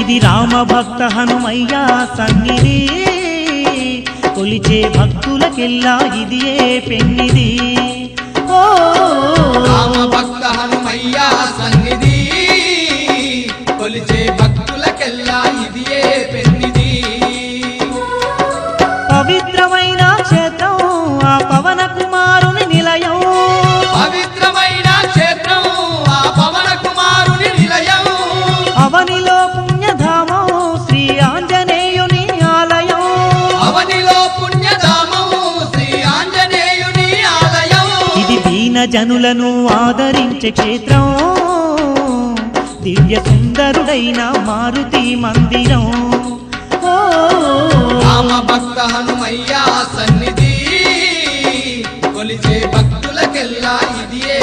ఇది రామ భక్త హనుమయ్య సన్నిధి. కొలిచే భక్తులకెల్లా ఇది ఏ పెన్నిది ఓ రామ భక్త హనుమయ్య సన్నిధి. కొలిచే భక్తులకెల్లా ఇది ఏ పెన్నిది పవిత్రమైన దీన జనులను ఆదరించే క్షేత్రం. దివ్య సుందరుడైన మారుతి మందిరం. ఓ రామ భక్త హనుమయ్యా సన్నిధి. కొలిచే భక్తులకెల్లా ఇదియే